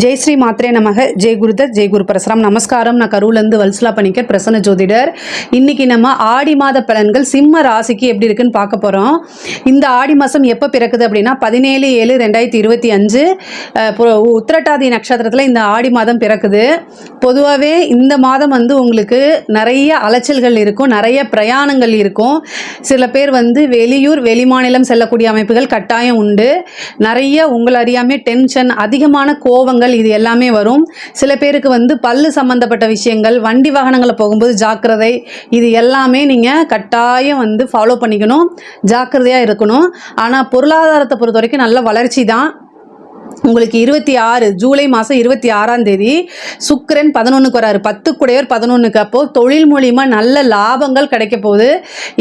ஜெய் ஸ்ரீ மாத்ரே நமக. ஜெய் குருதர் ஜெய் குரு பரசுராம். நமஸ்காரம். நான் கரூலேருந்து வல்சலா பணிக்கர் பிரசன்ன ஜோதிடர். இன்னைக்கு நம்ம ஆடி மாத பலன்கள் சிம்ம ராசிக்கு எப்படி இருக்குன்னு பார்க்க போகிறோம் இந்த ஆடி மாதம் எப்போ பிறக்குது அப்படின்னா பதினேழு ஏழு ரெண்டாயிரத்தி இருபத்தி அஞ்சு உத்திரட்டாதி நட்சத்திரத்தில் இந்த ஆடி மாதம் பிறக்குது. பொதுவாகவே இந்த மாதம் வந்து உங்களுக்கு நிறைய அலைச்சல்கள் இருக்கும் நிறைய பிரயாணங்கள் இருக்கும். சில பேர் வந்து வெளியூர் வெளிமாநிலம் செல்லக்கூடிய அமைப்புகள் கட்டாயம் உண்டு. நிறைய உங்களை அறியாமே டென்ஷன் அதிகமான கோவங்கள் இது எல்லாமே வரும். சில பேருக்கு வந்து பல்லு சம்மந்தப்பட்ட விஷயங்கள் வண்டி வாகனங்களை போகும்போது ஜாக்கிரதை இது எல்லாமே நீங்கள் கட்டாயம் வந்து ஃபாலோ பண்ணிக்கணும். ஜாக்கிரதையாக இருக்கணும். ஆனால் பொருளாதாரத்தை பொறுத்த வரைக்கும் நல்ல வளர்ச்சி தான். உங்களுக்கு இருபத்தி ஆறு ஜூலை மாதம் இருபத்தி ஆறாம் தேதி சுக்கரன் பதினொன்றுக்கு வராரு. பத்து குடையவர் பதினொன்றுக்கு அப்போது தொழில் மூலிமா நல்ல லாபங்கள் கிடைக்க போகுது.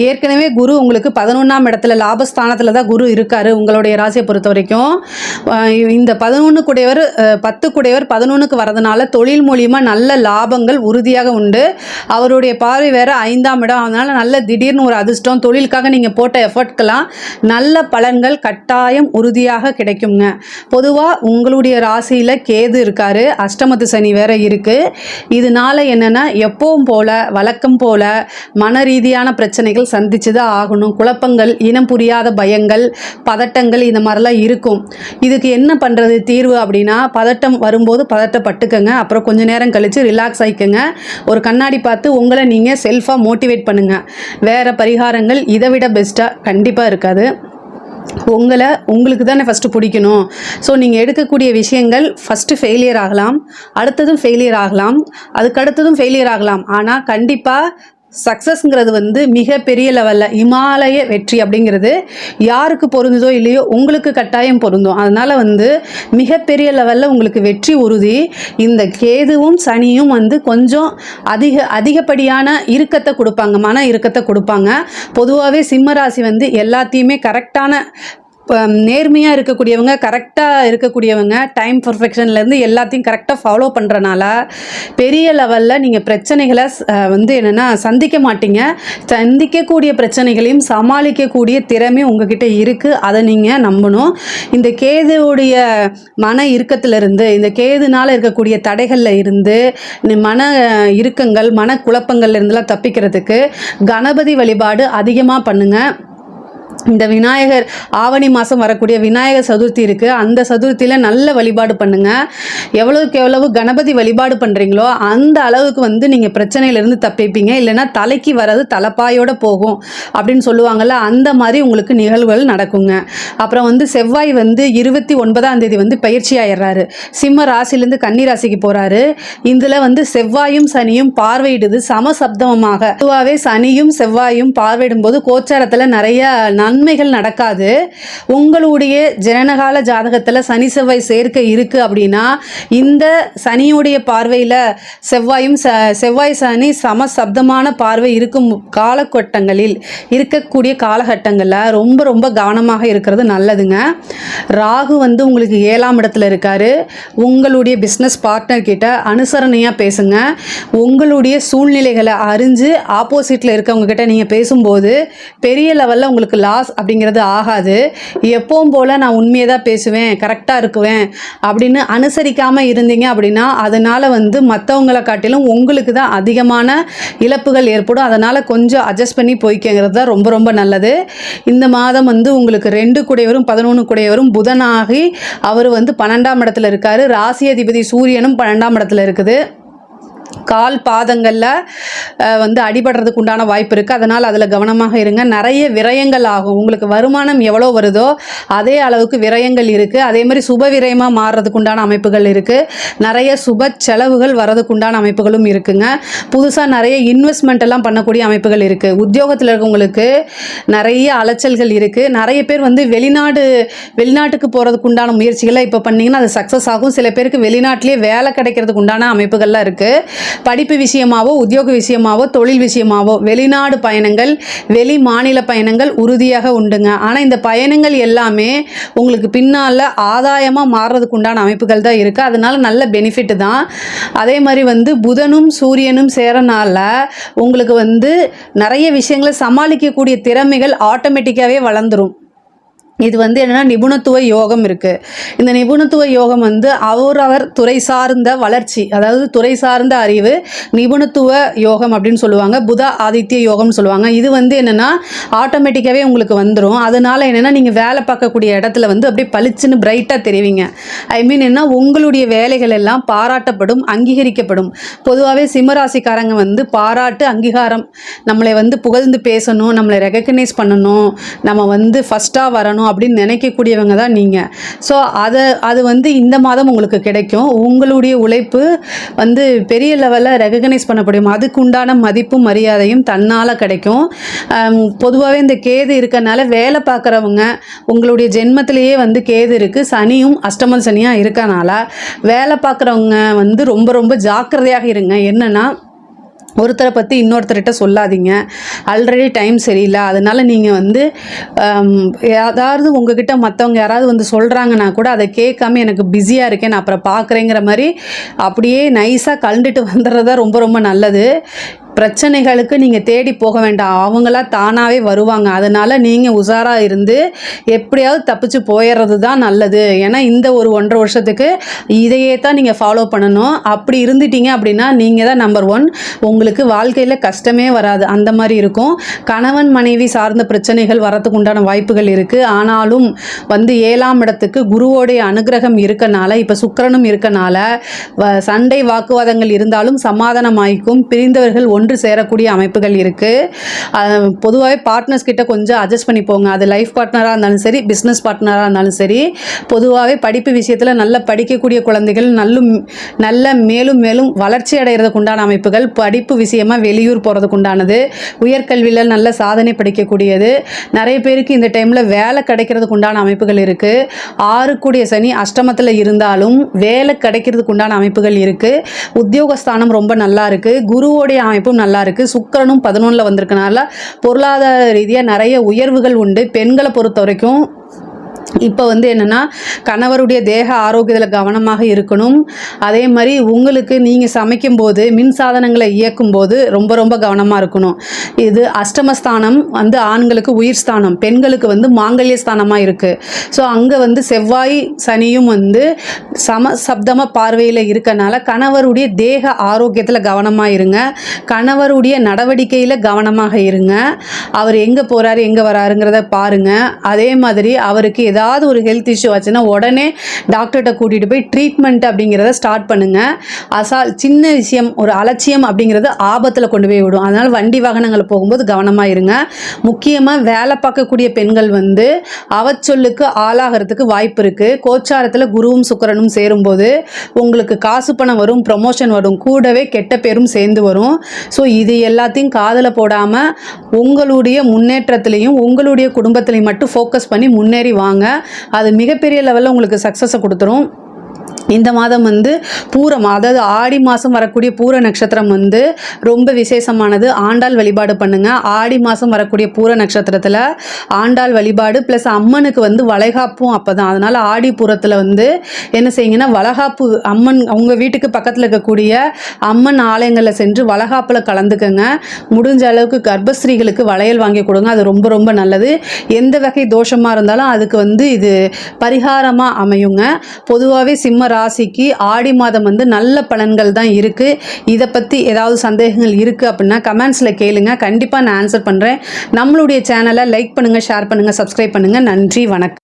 ஏற்கனவே குரு உங்களுக்கு பதினொன்றாம் இடத்துல லாபஸ்தானத்தில் தான் குரு இருக்கார் உங்களுடைய ராசியை பொறுத்த வரைக்கும். இந்த பதினொன்று குடையவர் பத்து குடையவர் பதினொன்றுக்கு வரதுனால தொழில் மூலிமா நல்ல லாபங்கள் உறுதியாக உண்டு. அவருடைய பார்வை வேற ஐந்தாம் இடம். அதனால் நல்ல திடீர்னு ஒரு அதிர்ஷ்டம். தொழிலுக்காக நீங்கள் போட்ட எஃபர்ட்கெல்லாம் நல்ல பலன்கள் கட்டாயம் உறுதியாக கிடைக்குங்க. பொதுவாக உங்களுடைய ராசியில் கேது இருக்காரு அஷ்டமத்து சனி வேற இருக்கு. இதனால என்னென்னா எப்பவும் போல வழக்கம் போல மன ரீதியான பிரச்சனைகள் சந்திச்சு தான் ஆகணும். குழப்பங்கள் இனம் புரியாத பயங்கள் பதட்டங்கள் இந்த மாதிரிலாம் இருக்கும். இதுக்கு என்ன பண்ணுறது தீர்வு அப்படின்னா பதட்டம் வரும்போது பதட்டப்பட்டுக்கங்க அப்புறம் கொஞ்ச நேரம் கழித்து ரிலாக்ஸ் ஆகிக்கங்க ஒரு கண்ணாடி பார்த்து உங்களை நீங்கள் செல்ஃபாக மோட்டிவேட் பண்ணுங்கள் வேறு பரிகாரங்கள் இதை விட பெஸ்ட்டாக கண்டிப்பாக இருக்காது. உங்களை உங்களுக்கு தானே ஃபஸ்ட்டு பிடிக்கணும். ஸோ நீங்கள் எடுக்கக்கூடிய விஷயங்கள் ஃபஸ்ட்டு ஃபெயிலியர் ஆகலாம் அடுத்ததும் ஃபெயிலியர் ஆகலாம் அதுக்கடுத்ததும் ஃபெயிலியர் ஆகலாம். ஆனால் கண்டிப்பாக சக்ஸஸ்ங்கிறது வந்து மிகப்பெரிய லெவலில். இமாலய வெற்றி அப்படிங்கிறது யாருக்கு பொருந்ததோ இல்லையோ உங்களுக்கு கட்டாயம் பொருந்தும். அதனால் வந்து மிகப்பெரிய லெவலில் உங்களுக்கு வெற்றி உறுதி. இந்த கேதுவும் சனியும் வந்து கொஞ்சம் அதிக அதிகப்படியான இறுக்கத்தை கொடுப்பாங்க மன இறுக்கத்தை கொடுப்பாங்க. பொதுவாகவே சிம்ம ராசி வந்து எல்லாத்தையுமே கரெக்டான நேர்மையாக இருக்கக்கூடியவங்க கரெக்டாக இருக்கக்கூடியவங்க டைம் பர்ஃபெக்ஷன்லேருந்து எல்லாத்தையும் கரெக்டாக ஃபாலோ பண்ணுறனால பெரிய லெவலில் நீங்கள் பிரச்சனைகளை வந்து என்னென்னா சந்திக்க மாட்டீங்க. சந்திக்கக்கூடிய பிரச்சனைகளையும் சமாளிக்கக்கூடிய திறமை உங்ககிட்ட இருக்குது அதை நீங்கள் நம்பணும். இந்த கேதுவுடைய மன இறுக்கத்திலிருந்து இந்த கேதுனால் இருக்கக்கூடிய தடைகளில் இருந்து மன இறுக்கங்கள் மன குழப்பங்கள்லேருந்துலாம் தப்பிக்கிறதுக்கு கணபதி வழிபாடு அதிகமாக பண்ணுங்கள் இந்த விநாயகர் ஆவணி மாதம் வரக்கூடிய விநாயகர் சதுர்த்தி இருக்குது அந்த சதுர்த்தியில் நல்ல வழிபாடு பண்ணுங்கள் எவ்வளவுக்கு எவ்வளவு கணபதி வழிபாடு பண்ணுறீங்களோ அந்த அளவுக்கு வந்து நீங்கள் பிரச்சனையிலேருந்து தப்பிப்பீங்க. இல்லைன்னா தலைக்கு வர்றது தலைப்பாயோட போகும் அப்படின்னு சொல்லுவாங்கள்ல அந்த மாதிரி உங்களுக்கு நிகழ்வுகள் நடக்குங்க. அப்புறம் வந்து செவ்வாய் வந்து இருபத்தி ஒன்பதாம் தேதி வந்து பயிற்சி ஆயிடுறாரு. சிம்ம ராசிலேருந்து கன்னி ராசிக்கு போகிறாரு இதில் வந்து செவ்வாயும் சனியும் பார்வையிடுது சமசப்தமமாக. பொதுவாகவே சனியும் செவ்வாயும் பார்வையிடும் போது கோச்சாரத்தில் நிறைய நன்மைகள் நடக்காது. உங்களுடைய ஜனனகால ஜாதகத்தில் சனி செவ்வாய் சேர்க்கை இருக்குது அப்படின்னா இந்த சனியுடைய பார்வையில் செவ்வாயும் ச செவ்வாய் சனி சமசப்தமான பார்வை இருக்கும் காலகட்டங்களில் இருக்கக்கூடிய காலகட்டங்களில் ரொம்ப ரொம்ப கவனமாக இருக்கிறது நல்லதுங்க. ராகு வந்து உங்களுக்கு ஏழாம் இடத்துல இருக்காரு. உங்களுடைய பிஸ்னஸ் பார்ட்னர் கிட்ட அனுசரணையாக பேசுங்க. உங்களுடைய சூழ்நிலைகளை அறிஞ்சு ஆப்போசிட்டில் இருக்கவங்க கிட்ட நீங்கள் பேசும்போது பெரிய லெவலில் உங்களுக்கு லாஸ் அப்படிங்கிறது ஆகாது. எப்பவும் போல் நான் உண்மையை தான் பேசுவேன் கரெக்டாக இருக்குவேன் அப்படின்னு அனுசரிக்காமல் இருந்தீங்க அப்படின்னா அதனால் வந்து மற்றவங்களை காட்டிலும் உங்களுக்கு தான் அதிகமான இழப்புகள் ஏற்படும். அதனால் கொஞ்சம் அட்ஜஸ்ட் பண்ணி போய்க்கங்கிறது தான் ரொம்ப ரொம்ப நல்லது. இந்த மாதம் வந்து உங்களுக்கு ரெண்டு குடையவரும் பதினொன்று குடையவரும் புதனாகி அவர் வந்து பன்னெண்டாம் இடத்துல இருக்கார். ராசி அதிபதி சூரியனும் பன்னெண்டாம் இடத்துல இருக்குது. கால் பாதங்களில் வந்து அடிபடுறதுக்கு உண்டான வாய்ப்பு இருக்குது அதனால் அதில் கவனமாக இருங்க. நிறைய விரயங்கள் ஆகும். உங்களுக்கு வருமானம் எவ்வளோ வருதோ அதே அளவுக்கு விரயங்கள் இருக்குது அதே மாதிரி சுப விரயமாக மாறுறதுக்கு உண்டான அமைப்புகள் இருக்குது நிறைய சுப செலவுகள் வரதுக்கு உண்டான அமைப்புகளும் இருக்குங்க. புதுசாக நிறைய இன்வெஸ்ட்மெண்ட் எல்லாம் பண்ணக்கூடிய அமைப்புகள் இருக்குது உத்தியோகத்தில் இருக்கவங்களுக்கு நிறைய அலைச்சல்கள் இருக்குது நிறைய பேர் வந்து வெளிநாடு வெளிநாட்டுக்கு போகிறதுக்கு உண்டான முயற்சிகளை இப்போ பண்ணிங்கன்னா அது சக்ஸஸ் ஆகும். சில பேருக்கு வெளிநாட்டிலேயே வேலை கிடைக்கிறதுக்கு உண்டான அமைப்புகள்லாம் இருக்குது படிப்பு விஷயமாவோ உத்தியோக விஷயமாவோ தொழில் விஷயமாவோ வெளிநாடு பயணங்கள் வெளி மாநில பயணங்கள் உறுதியாக உண்டுங்க. ஆனால் இந்த பயணங்கள் எல்லாமே உங்களுக்கு பின்னால் ஆதாயமாக மாறுறதுக்கு உண்டான அமைப்புகள் தான் இருக்குது அதனால நல்ல பெனிஃபிட் தான். அதே மாதிரி வந்து புதனும் சூரியனும் சேரனால உங்களுக்கு வந்து நிறைய விஷயங்களை சமாளிக்கக்கூடிய திறமைகள் ஆட்டோமேட்டிக்காகவே வளர்ந்துரும். இது வந்து என்னென்னா நிபுணத்துவ யோகம் இருக்குது இந்த நிபுணத்துவ யோகம் வந்து அவரவர் துறை சார்ந்த வளர்ச்சி அதாவது துறை சார்ந்த அறிவு நிபுணத்துவ யோகம் அப்படின்னு சொல்லுவாங்க புத ஆதித்ய யோகம்னு சொல்லுவாங்க. இது வந்து என்னென்னா ஆட்டோமேட்டிக்காகவே உங்களுக்கு வந்துடும் அதனால என்னென்னா நீங்கள் வேலை பார்க்கக்கூடிய இடத்துல வந்து அப்படியே பளிச்சுன்னு பிரைட்டாக தெரிவிங்க. ஐ மீன் என்ன உங்களுடைய வேலைகள் எல்லாம் பாராட்டப்படும் அங்கீகரிக்கப்படும். பொதுவாகவே சிம்மராசிக்காரங்க வந்து பாராட்டு அங்கீகாரம் நம்மளை வந்து புகழ்ந்து பேசணும் நம்மளை ரெகக்னைஸ் பண்ணணும் நம்ம வந்து ஃபஸ்ட்டாக வரணும் அப்படின்னு நினைக்கக்கூடியவங்க தான் நீங்கள் ஸோ அதை அது வந்து இந்த மாதம் உங்களுக்கு கிடைக்கும். உங்களுடைய உழைப்பு வந்து பெரிய லெவலில் ரெகக்னைஸ் பண்ணப்படும் அதுக்கு உண்டான மதிப்பும் மரியாதையும் தன்னால் கிடைக்கும். பொதுவாகவே இந்த கேது இருக்கறனால வேலை பார்க்குறவங்க உங்களுடைய ஜென்மத்திலேயே வந்து கேது இருக்குது சனியும் அஷ்டம சனியாக இருக்கனால வேலை பார்க்குறவங்க வந்து ரொம்ப ரொம்ப ஜாக்கிரதையாக இருங்க. என்னென்னா ஒருத்தரை பற்றி இன்னொருத்தர்கிட்ட சொல்லாதீங்க. ஆல்ரெடி டைம் சரியில்லை. அதனால் நீங்கள் வந்து um, ஏதாவது உங்ககிட்ட மற்றவங்க யாராவது வந்து சொல்கிறாங்கன்னா கூட அதை கேட்காம எனக்கு பிஸியாக இருக்கேன் நான் அப்புறம் பார்க்குறேங்கிற மாதிரி அப்படியே நைஸாக கலண்டுட்டு வந்துடுறது தான் ரொம்ப ரொம்ப நல்லது. பிரச்சனைகளுக்கு நீங்கள் தேடி போக வேண்டாம். அவங்களா தானாகவே வருவாங்க. அதனால் நீங்கள் உஷாராக இருந்து எப்படியாவது தப்பிச்சு போயிடுறது தான் நல்லது. ஏன்னா இந்த ஒரு ஒன்றரை வருஷத்துக்கு இதையே தான் நீங்கள் ஃபாலோ பண்ணணும். அப்படி இருந்துட்டீங்க அப்படின்னா நீங்கள் தான் நம்பர் ஒன் உங்களுக்கு வாழ்க்கையில் கஷ்டமே வராது. அந்த மாதிரி இருக்கும். கணவன் மனைவி சார்ந்த பிரச்சனைகள் வரத்துக்கு உண்டான வாய்ப்புகள் இருக்குது ஆனாலும் வந்து ஏழாம் இடத்துக்கு குருவோடைய அனுகிரகம் இருக்கனால இப்போ சுக்கிரனும் இருக்கனால வ- சண்டை வாக்குவாதங்கள் இருந்தாலும் சமாதானமாய்க்கும். பிரிந்தவர்கள் ஒன்று சேரக்கூடிய அமைப்புகள் இருக்குது பொதுவாகவே பார்ட்னர்ஸ் கிட்ட கொஞ்சம் அட்ஜஸ்ட் பண்ணி போங்க. அது லைஃப் பார்ட்னராக இருந்தாலும் சரி பிஸ்னஸ் பார்ட்னராக இருந்தாலும் சரி பொதுவாகவே படிப்பு விஷயத்தில் நல்ல படிக்கக்கூடிய குழந்தைகள் நல்லும் நல்ல மேலும் மேலும் வளர்ச்சி அடைகிறதுக்கு உண்டான அமைப்புகள் படிப்பு விஷயமா வெளியூர் போகிறதுக்கு உண்டானது உயர்கல்வியில் நல்ல சாதனை படிக்கக்கூடியது. நிறைய பேருக்கு இந்த டைமில் வேலை கிடைக்கிறதுக்கு உண்டான அமைப்புகள் இருக்குது ஆறு கூடிய சனி அஷ்டமத்தில் இருந்தாலும் வேலை கிடைக்கிறதுக்கு உண்டான அமைப்புகள் இருக்குது உத்தியோகஸ்தானம் ரொம்ப நல்லா இருக்குது குருவோடைய மட்டும் நல்லா இருக்குது சுக்கரனும் பதினொன்றில் வந்திருக்கனால பொருளாதார ரீதியாக நிறைய உயர்வுகள் உண்டு. பெண்களை பொறுத்த வரைக்கும் இப்போ வந்து என்னென்னா கணவருடைய தேக ஆரோக்கியத்தில் கவனமாக இருக்கணும். அதே மாதிரி உங்களுக்கு நீங்கள் சமைக்கும்போது மின் சாதனங்களை இயக்கும்போது ரொம்ப ரொம்ப கவனமாக இருக்கணும். இது அஷ்டமஸ்தானம் வந்து ஆண்களுக்கு உயிர் ஸ்தானம் பெண்களுக்கு வந்து மாங்கல்ய ஸ்தானமாக இருக்குது ஸோ அங்கே வந்து செவ்வாய் சனியும் வந்து சம சப்தம பார்வையில் இருக்கனால கணவருடைய தேக ஆரோக்கியத்தில் கவனமாக இருங்க. கணவருடைய நடவடிக்கையில் கவனமாக இருங்க. அவர் எங்கே போகிறாரு எங்கே வராருங்கிறத பாருங்கள் அதே மாதிரி அவருக்கு ஏதாவது ஒரு ஹெல்த் இஷ்யூ ஆச்சுன்னா உடனே டாக்டர்கிட்ட கூட்டிகிட்டு போய் ட்ரீட்மெண்ட் அப்படிங்கிறத ஸ்டார்ட் பண்ணுங்கள் அசால் சின்ன விஷயம் ஒரு அலட்சியம் அப்படிங்கிறது ஆபத்தில் கொண்டு போய் விடும். அதனால் வண்டி வாகனங்கள் போகும்போது கவனமாக இருங்க. முக்கியமாக வேலை பார்க்கக்கூடிய பெண்கள் வந்து அவச்சொல்லுக்கு ஆளாகிறதுக்கு வாய்ப்பு இருக்குது கோச்சாரத்தில் குருவும் சுக்கரனும் சேரும்போது உங்களுக்கு காசு பணம் வரும் ப்ரமோஷன் வரும் கூடவே கெட்ட பேரும் சேர்ந்து வரும். ஸோ இது எல்லாத்தையும் காதில் போடாமல் உங்களுடைய முன்னேற்றத்திலையும் உங்களுடைய குடும்பத்திலையும் மட்டும் ஃபோக்கஸ் பண்ணி முன்னேறி வாங்க. அது மிகப்பெரிய லெவலில் உங்களுக்கு சக்ஸஸை கொடுத்துரும். இந்த மாதம் வந்து பூரம் அதாவது ஆடி மாதம் வரக்கூடிய பூர நட்சத்திரம் வந்து ரொம்ப விசேஷமானது. ஆண்டாள் வழிபாடு பண்ணுங்கள் ஆடி மாதம் வரக்கூடிய பூர நட்சத்திரத்தில் ஆண்டாள் வழிபாடு ப்ளஸ் அம்மனுக்கு வந்து வளைகாப்பும் அப்போ தான் அதனால் ஆடி பூரத்தில் வந்து என்ன செய்யுங்கன்னா வளகாப்பு அம்மன் அவங்க வீட்டுக்கு பக்கத்தில் இருக்கக்கூடிய அம்மன் ஆலயங்களில் சென்று வளகாப்பில் கலந்துக்கங்க. முடிஞ்ச அளவுக்கு கர்ப்பஸ்ரீகளுக்கு வளையல் வாங்கி கொடுங்க. அது ரொம்ப ரொம்ப நல்லது. எந்த வகை தோஷமாக இருந்தாலும் அதுக்கு வந்து இது பரிகாரமாக அமையுங்க. பொதுவாகவே சிம்மரா ராசிக்கு ஆடி மாதம் வந்து நல்ல பலன்கள் தான் இருக்குது இதை பற்றி ஏதாவது சந்தேகங்கள் இருக்குது அப்படின்னா கமெண்ட்ஸில் கேளுங்க. கண்டிப்பாக நான் ஆன்சர் பண்ணுறேன் நம்மளுடைய சேனலை லைக் பண்ணுங்கள் ஷேர் பண்ணுங்கள் சப்ஸ்கிரைப் பண்ணுங்கள் நன்றி வணக்கம்.